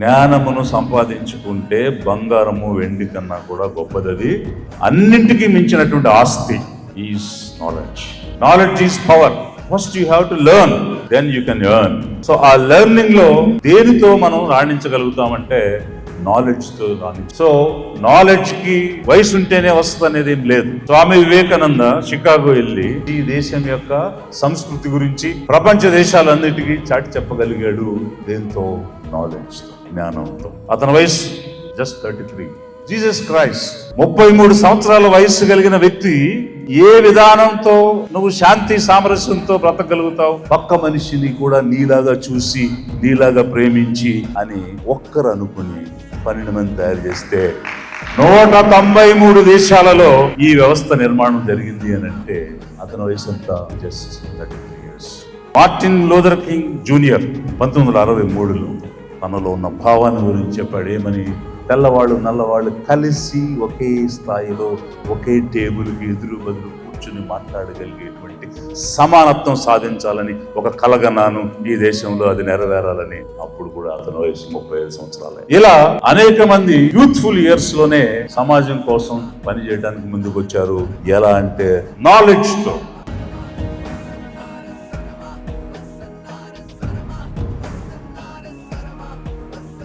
జ్ఞానమును సంపాదించుకుంటే బంగారము వెండి కన్నా కూడా గొప్పదది. అన్నింటికీ మించినటువంటి ఆస్తి is knowledge knowledge is power first you have to learn then you can earn so ఆ లెర్నింగ్లో దేనితో మనం రాణించగలుగుతామంటే నాలెడ్జ్తో రాని సో నాలెడ్జ్కి వయసు ఉంటేనే వస్తుంది అనేది ఏం లేదు. స్వామి వివేకానంద షికాగో వెళ్ళి ఈ దేశం యొక్క సంస్కృతి గురించి ప్రపంచ దేశాలన్నిటికీ చాటి చెప్పగలిగాడు దేంతో? నాలెడ్జ్ జ్ఞానంతో. అతని వయసు just thirty three Jesus Christ ముప్పై మూడు సంవత్సరాల వయస్సు కలిగిన వ్యక్తి ఏ విధానంతో నువ్వు శాంతి సామరస్యంతో బ్రతకగలుగుతావు? పక్క మనిషిని కూడా నీలాగా చూసి నీలాగా ప్రేమించి అని ఒక్కరు అనుకుని పన్నెండు మంది తయారు చేస్తే నూట తొంభై మూడు దేశాలలో ఈ వ్యవస్థ నిర్మాణం జరిగింది అని అంటే అతని వయసు అంతా just thirty three years. Martin Luther King Junior పంతొమ్మిది వందల అరవై మూడులో తనలో ఉన్న భావాన్ని గురించి చెప్పాడు. ఏమని? తెల్లవాళ్ళు నల్లవాళ్ళు కలిసి ఒకే స్థాయిలో ఒకే టేబుల్కి ఎదురు బదులు కూర్చుని మాట్లాడగలిగేటువంటి సమానత్వం సాధించాలని ఒక కలగన్నాను ఈ దేశంలో అది నెరవేరాలని అప్పుడు కూడా అతని వయసు ముప్పై ఐదు సంవత్సరాలే. ఇలా అనేక మంది యూత్ఫుల్ ఇయర్స్లోనే సమాజం కోసం పనిచేయడానికి ముందుకు వచ్చారు ఎలా అంటే నాలెడ్జ్తో.